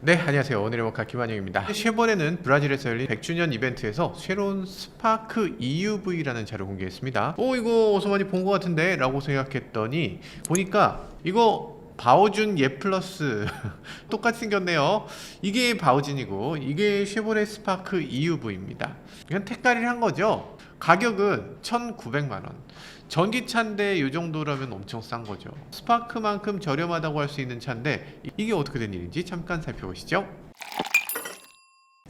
네, 안녕하세요. 오늘의 모카 김한영입니다. 쉐보레는 브라질에서 열린 100주년 이벤트에서 새로운 스파크 EUV라는 차를 공개했습니다. 오, 이거 어서 많이 본 것 같은데? 라고 생각했더니 보니까 이거 바오준 예 플러스 똑같이 생겼네요. 이게 바오준이고 이게 쉐보레 스파크 EUV입니다. 이건 택가리를 한 거죠. 가격은 1,900만 원. 전기차인데 이 정도라면 엄청 싼 거죠. 스파크만큼 저렴하다고 할 수 있는 차인데 이- 이게 어떻게 된 일인지 잠깐 살펴보시죠.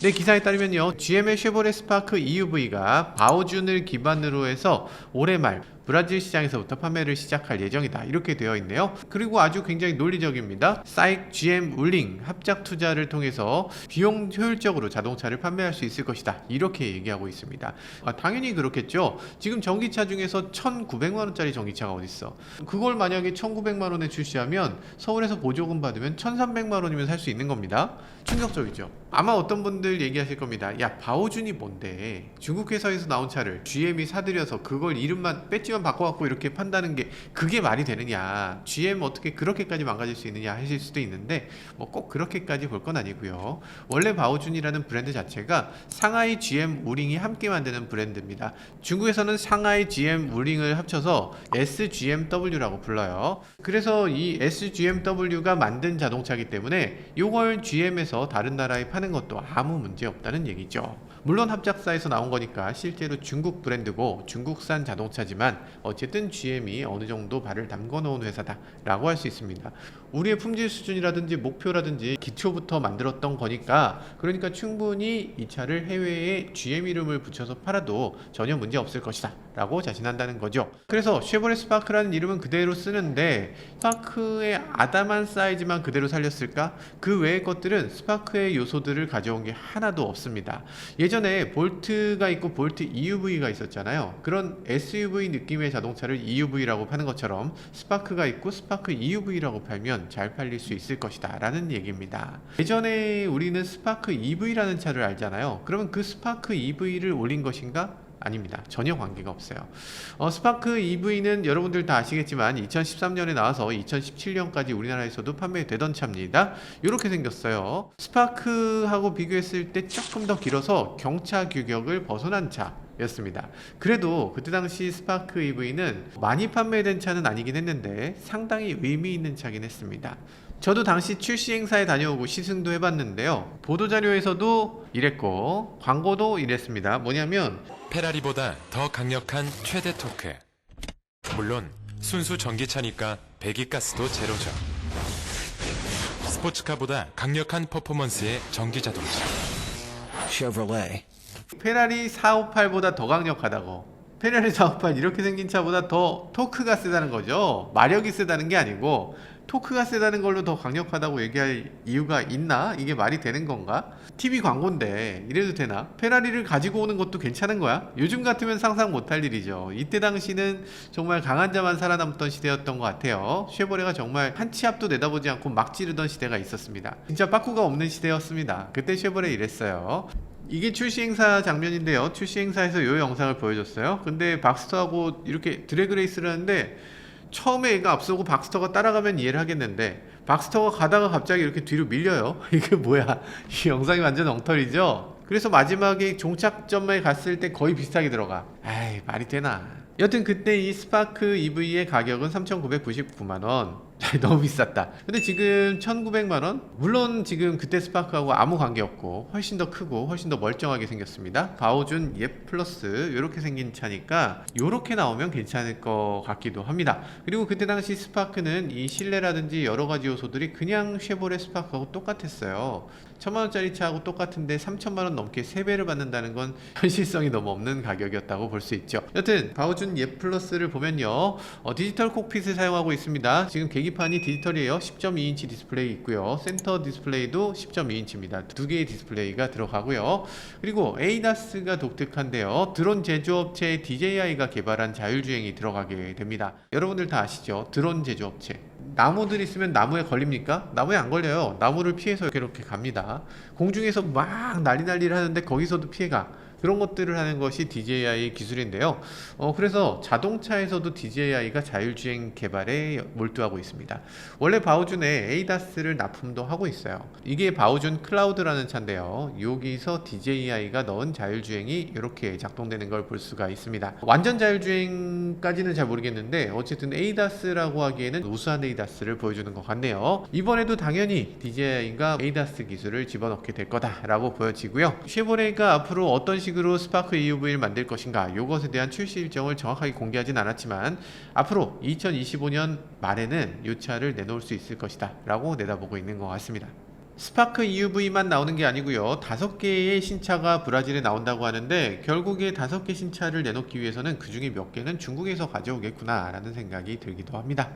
네, 기사에 따르면요. GM의 쉐보레 스파크 EUV가 바오준을 기반으로 해서 올해 말 브라질 시장에서부터 판매를 시작할 예정이다. 이렇게 되어 있네요. 그리고 아주 굉장히 논리적입니다. 사익 GM 울링 합작 투자를 통해서 비용 효율적으로 자동차를 판매할 수 있을 것이다. 이렇게 얘기하고 있습니다. 아, 당연히 그렇겠죠. 지금 전기차 중에서 1,900만 원짜리 전기차가 어디 있어? 그걸 만약에 1,900만 원에 출시하면 서울에서 보조금 받으면 1,300만 원이면 살 수 있는 겁니다. 충격적이죠. 아마 어떤 분들 얘기하실 겁니다. 야, 바오준이 뭔데? 중국 회사에서 나온 차를 GM이 사들여서 그걸 이름만 배지 만 바꿔갖고 이렇게 판다는 게 그게 말이 되느냐? GM 어떻게 그렇게까지 망가질 수 있느냐 하실 수도 있는데 뭐 꼭 그렇게까지 볼 건 아니고요. 원래 바오준이라는 브랜드 자체가 상하이 GM 우링이 함께 만드는 브랜드입니다. 중국에서는 상하이 GM 우링을 합쳐서 SGMW라고 불러요. 그래서 이 SGMW가 만든 자동차이기 때문에 이걸 GM에서 다른 나라에 파는 것도 아무 문제 없다는 얘기죠. 물론 합작사에서 나온 거니까 실제로 중국 브랜드고 중국산 자동차지만 어쨌든 GM이 어느 정도 발을 담궈 놓은 회사다라고 할 수 있습니다. 우리의 품질 수준이라든지 목표라든지 기초부터 만들었던 거니까 그러니까 충분히 이 차를 해외에 GM 이름을 붙여서 팔아도 전혀 문제 없을 것이다 라고 자신한다는 거죠. 그래서 쉐보레 스파크라는 이름은 그대로 쓰는데 스파크의 아담한 사이즈만 그대로 살렸을까? 그 외의 것들은 스파크의 요소들을 가져온 게 하나도 없습니다. 예전에 볼트가 있고 볼트 EUV가 있었잖아요. 그런 SUV 느낌의 자동차를 EUV라고 파는 것처럼 스파크가 있고 스파크 EUV라고 팔면 잘 팔릴 수 있을 것이다 라는 얘기입니다 예전에 우리는 스파크 EV라는 차를 알잖아요 그러면 그 스파크 EV를 올린 것인가? 아닙니다. 전혀 관계가 없어요. 어, 스파크 EV는 여러분들 다 아시겠지만 2013년에 나와서 2017년까지 우리나라에서도 판매되던 차입니다. 이렇게 생겼어요. 스파크하고 비교했을 때 조금 더 길어서 경차 규격을 벗어난 차. 였습니다. 그래도 그때 당시 스파크 EV는 많이 판매된 차는 아니긴 했는데 상당히 의미 있는 차긴 했습니다. 저도 당시 출시 행사에 다녀오고 시승도 해봤는데요. 보도자료에서도 이랬고 광고도 이랬습니다. 뭐냐면 페라리보다 더 강력한 최대 토크. 물론 순수 전기차니까 배기가스도 제로죠. 스포츠카보다 강력한 퍼포먼스의 전기 자동차. Chevrolet. 페라리 458보다 더 강력하다고. 페라리 458 이렇게 생긴 차보다 더 토크가 세다는 거죠. 마력이 세다는 게 아니고 토크가 세다는 걸로 더 강력하다고 얘기할 이유가 있나? 이게 말이 되는 건가? TV 광고인데 이래도 되나? 페라리를 가지고 오는 것도 괜찮은 거야? 요즘 같으면 상상 못할 일이죠. 이때 당시는 정말 강한 자만 살아남던 시대였던 것 같아요. 쉐보레가 정말 한 치 앞도 내다보지 않고 막 지르던 시대가 있었습니다. 진짜 빠꾸가 없는 시대였습니다. 그때 쉐보레 이랬어요. 이게 출시 행사 장면인데요. 출시 행사에서 이 영상을 보여줬어요. 근데 박스터하고 이렇게 드래그레이스를 하는데 처음에 얘가 앞서고 박스터가 따라가면 이해를 하겠는데 박스터가 가다가 갑자기 이렇게 뒤로 밀려요. 이게 뭐야? 이 영상이 완전 엉터리죠? 그래서 마지막에 종착점에 갔을 때 거의 비슷하게 들어가. 아이 말이 되나? 여튼 그때 이 스파크 EV의 가격은 3,999만 원. 너무 비쌌다. 근데 지금 1,900만 원? 물론 지금 그때 스파크하고 아무 관계 없고 훨씬 더 크고 훨씬 더 멀쩡하게 생겼습니다. 바오준 예 플러스 이렇게 생긴 차니까 이렇게 나오면 괜찮을 것 같기도 합니다. 그리고 그때 당시 스파크는 이 실내라든지 여러 가지 요소들이 그냥 쉐보레 스파크하고 똑같았어요. 천만 원짜리 차하고 똑같은데 3천만 원 넘게 3배를 받는다는 건 현실성이 너무 없는 가격이었다고 볼 수 있죠. 여튼 바오준 예 플러스를 보면요. 어, 디지털 콕핏을 사용하고 있습니다. 지금 계기판이 디지털이에요. 10.2인치 디스플레이 있고요. 센터 디스플레이도 10.2인치입니다. 두 개의 디스플레이가 들어가고요. 그리고 에이다스가 독특한데요. 드론 제조업체 DJI가 개발한 자율주행이 들어가게 됩니다. 여러분들 다 아시죠? 드론 제조업체. 나무들 있으면 나무에 걸립니까? 나무에 안 걸려요. 나무를 피해서 이렇게 갑니다. 공중에서 막 난리 난리를 하는데 거기서도 피해가. 그런 것들을 하는 것이 DJI 기술인데요. 어, 그래서 자동차에서도 DJI가 자율주행 개발에 몰두하고 있습니다. 원래 바우준에 ADAS를 납품도 하고 있어요. 이게 바우준 클라우드라는 차인데요. 여기서 DJI가 넣은 자율주행이 이렇게 작동되는 걸 볼 수가 있습니다. 완전 자율주행까지는 잘 모르겠는데 어쨌든 ADAS라고 하기에는 우수한 ADAS를 보여주는 것 같네요. 이번에도 당연히 DJI가 ADAS 기술을 집어넣게 될 거다라고 보여지고요. 쉐보레가 앞으로 어떤 식으로 스파크 EUV를 만들 것인가 이것에 대한 출시 일정을 정확하게 공개하진 않았지만 앞으로 2025년 말에는 이 차를 내놓을 수 있을 것이다 라고 내다보고 있는 것 같습니다. 스파크 EUV만 나오는 게 아니고요. 다섯 개의 신차가 브라질에 나온다고 하는데 결국에 다섯 개 신차를 내놓기 위해서는 그 중에 몇 개는 중국에서 가져오겠구나라는 생각이 들기도 합니다.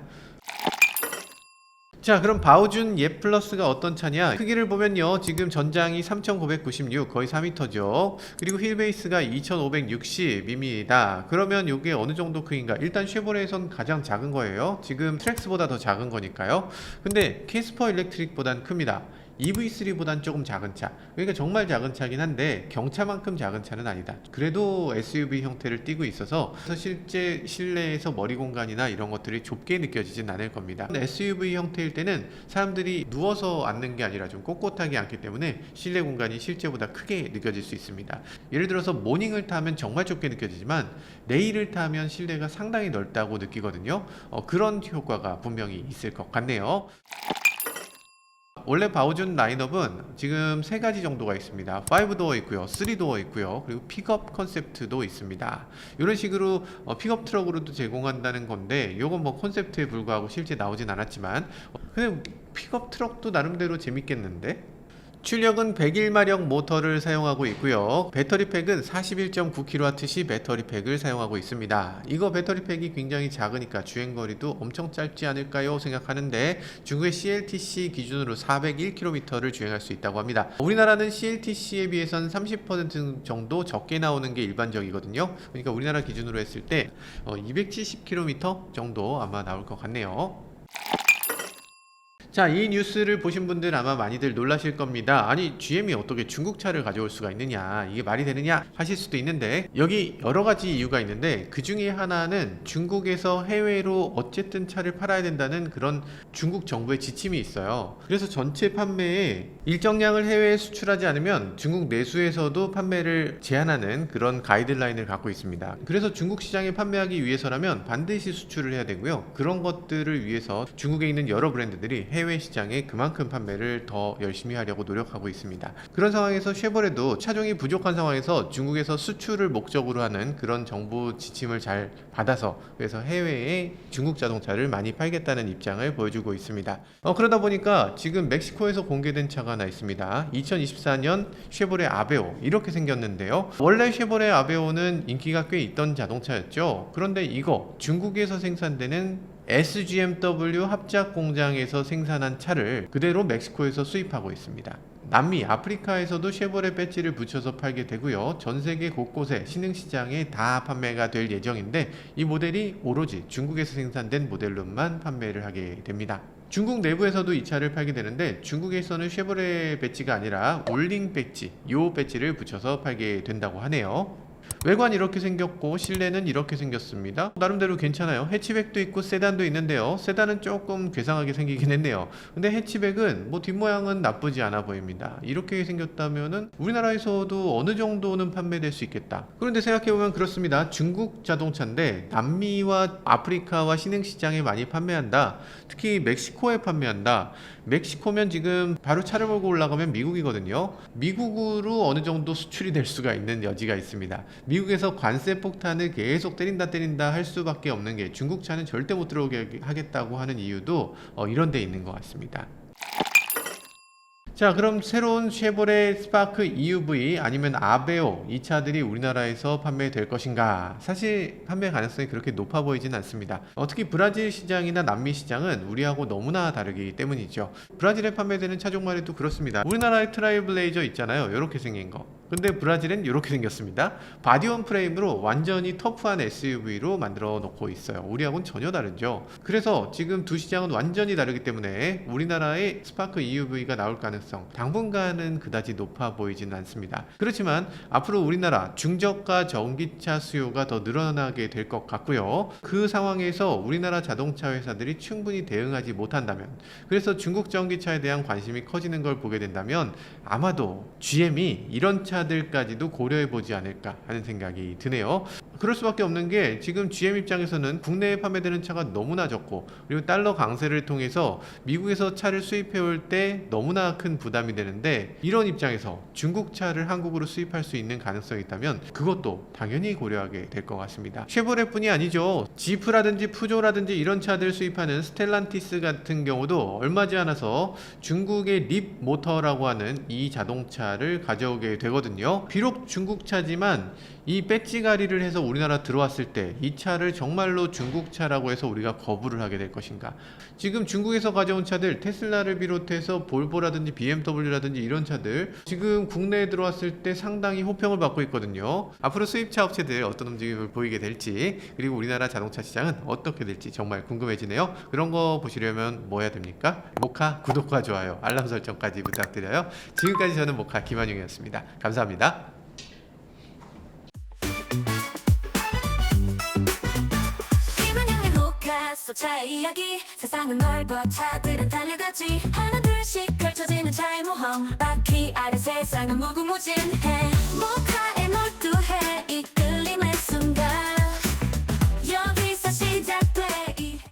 자 그럼 바우준 예 플러스가 어떤 차냐? 크기를 보면요. 지금 전장이 3996 거의 4m죠. 그리고 휠베이스가 2560mm입니다. 그러면 이게 어느 정도 크기인가? 일단 쉐보레에선 가장 작은 거예요. 지금 트랙스보다 더 작은 거니까요. 근데 캐스퍼 일렉트릭보단 큽니다 EV3보단 조금 작은 차. 그러니까 정말 작은 차긴 한데 경차만큼 작은 차는 아니다. 그래도 SUV 형태를 띠고 있어서 실제 실내에서 머리 공간이나 이런 것들이 좁게 느껴지진 않을 겁니다. SUV 형태일 때는 사람들이 누워서 앉는 게 아니라 좀 꼿꼿하게 앉기 때문에 실내 공간이 실제보다 크게 느껴질 수 있습니다. 예를 들어서 모닝을 타면 정말 좁게 느껴지지만 내일을 타면 실내가 상당히 넓다고 느끼거든요. 어, 그런 효과가 분명히 있을 것 같네요. 원래 바우준 라인업은 지금 세 가지 정도가 있습니다. 5도어 있고요, 3도어 있고요, 그리고 픽업 컨셉트도 있습니다. 이런 식으로 어, 픽업 트럭으로도 제공한다는 건데, 이건 뭐 컨셉트에 불과하고 실제 나오진 않았지만, 어, 근데 픽업 트럭도 나름대로 재밌겠는데? 출력은 101마력 모터를 사용하고 있고요. 배터리 팩은 41.9kWh 배터리 팩을 사용하고 있습니다. 이거 배터리 팩이 굉장히 작으니까 주행거리도 엄청 짧지 않을까요? 생각하는데 중국의 CLTC 기준으로 401km를 주행할 수 있다고 합니다. 우리나라는 CLTC에 비해서는 30% 정도 적게 나오는 게 일반적이거든요. 그러니까 우리나라 기준으로 했을 때 270km 정도 아마 나올 것 같네요. 자, 이 뉴스를 보신 분들 아마 많이들 놀라실 겁니다. 아니, GM이 어떻게 중국 차를 가져올 수가 있느냐, 이게 말이 되느냐 하실 수도 있는데, 여기 여러 가지 이유가 있는데, 그 중에 하나는 중국에서 해외로 어쨌든 차를 팔아야 된다는 그런 중국 정부의 지침이 있어요. 그래서 전체 판매에 일정량을 해외에 수출하지 않으면 중국 내수에서도 판매를 제한하는 그런 가이드라인을 갖고 있습니다. 그래서 중국 시장에 판매하기 위해서라면 반드시 수출을 해야 되고요. 그런 것들을 위해서 중국에 있는 여러 브랜드들이 해외 시장에 그만큼 판매를 더 열심히 하려고 노력하고 있습니다. 그런 상황에서 쉐보레도 차종이 부족한 상황에서 중국에서 수출을 목적으로 하는 그런 정부 지침을 잘 받아서 그래서 해외에 중국 자동차를 많이 팔겠다는 입장을 보여주고 있습니다. 어, 그러다 보니까 지금 멕시코에서 공개된 차가 하나 있습니다. 2024년 쉐보레 아베오 이렇게 생겼는데요. 원래 쉐보레 아베오는 인기가 꽤 있던 자동차였죠. 그런데 이거 중국에서 생산되는 SGMW 합작 공장에서 생산한 차를 그대로 멕시코에서 수입하고 있습니다. 남미, 아프리카에서도 쉐보레 배지를 붙여서 팔게 되고요. 전 세계 곳곳에 신흥 시장에 다 판매가 될 예정인데 이 모델이 오로지 중국에서 생산된 모델로만 판매를 하게 됩니다. 중국 내부에서도 이 차를 팔게 되는데 중국에서는 쉐보레 배지가 아니라 올링 배지, 요 배지를 붙여서 팔게 된다고 하네요. 외관 이렇게 생겼고 실내는 이렇게 생겼습니다. 나름대로 괜찮아요. 해치백도 있고 세단도 있는데요. 세단은 조금 괴상하게 생기긴 했네요. 근데 해치백은 뭐 뒷모양은 나쁘지 않아 보입니다. 이렇게 생겼다면은 우리나라에서도 어느 정도는 판매될 수 있겠다. 그런데 생각해보면 그렇습니다. 중국 자동차인데 남미와 아프리카와 신흥 시장에 많이 판매한다. 특히 멕시코에 판매한다. 멕시코면 지금 바로 차를 몰고 올라가면 미국이거든요. 미국으로 어느 정도 수출이 될 수가 있는 여지가 있습니다. 미국에서 관세 폭탄을 계속 때린다 때린다 할 수밖에 없는 게 중국 차는 절대 못 들어오게 하겠다고 하는 이유도 어, 이런 데 있는 것 같습니다. 자 그럼 새로운 쉐보레 스파크 EUV 아니면 아베오 이 차들이 우리나라에서 판매될 것인가? 사실 판매 가능성이 그렇게 높아 보이진 않습니다. 어, 특히 브라질 시장이나 남미 시장은 우리하고 너무나 다르기 때문이죠. 브라질에 판매되는 차종만 해도 그렇습니다. 우리나라의 트라이블레이저 있잖아요. 이렇게 생긴 거. 근데 브라질은 이렇게 생겼습니다. 바디온 프레임으로 완전히 터프한 SUV로 만들어 놓고 있어요. 우리하고는 전혀 다르죠. 그래서 지금 두 시장은 완전히 다르기 때문에 우리나라의 스파크 EUV가 나올 가능성이 가능성 당분간은 그다지 높아 보이지는 않습니다. 그렇지만 앞으로 우리나라 중저가 전기차 수요가 더 늘어나게 될 것 같고요. 그 상황에서 우리나라 자동차 회사들이 충분히 대응하지 못한다면 그래서 중국 전기차에 대한 관심이 커지는 걸 보게 된다면 아마도 GM이 이런 차들까지도 고려해 보지 않을까 하는 생각이 드네요. 그럴 수밖에 없는 게 지금 GM 입장에서는 국내에 판매되는 차가 너무나 적고 그리고 달러 강세를 통해서 미국에서 차를 수입해 올 때 너무나 큰 부담이 되는데 이런 입장에서 중국 차를 한국으로 수입할 수 있는 가능성이 있다면 그것도 당연히 고려하게 될 것 같습니다. 쉐보레뿐이 아니죠. 지프라든지 푸조라든지 이런 차들 수입하는 스텔란티스 같은 경우도 얼마지 않아서 중국의 립 모터라고 하는 이 자동차를 가져오게 되거든요. 비록 중국 차지만 이 배지가리를 해서 우리나라 들어왔을 때 이 차를 정말로 중국 차라고 해서 우리가 거부를 하게 될 것인가? 지금 중국에서 가져온 차들 테슬라를 비롯해서 볼보라든지 BMW라든지 이런 차들 지금 국내에 들어왔을 때 상당히 호평을 받고 있거든요. 앞으로 수입차 업체들 어떤 움직임을 보이게 될지 그리고 우리나라 자동차 시장은 어떻게 될지 정말 궁금해지네요. 그런 거 보시려면 뭐 해야 됩니까? 모카 구독과 좋아요, 알람 설정까지 부탁드려요. 지금까지 저는 모카 김한용이었습니다. 감사합니다. 차의 이야기. 세상은 넓어 차들은 달려가지. 하나 둘씩 펼쳐지는 차의 모험. 바퀴 아래 세상은 무궁무진해. 모카에 몰두해.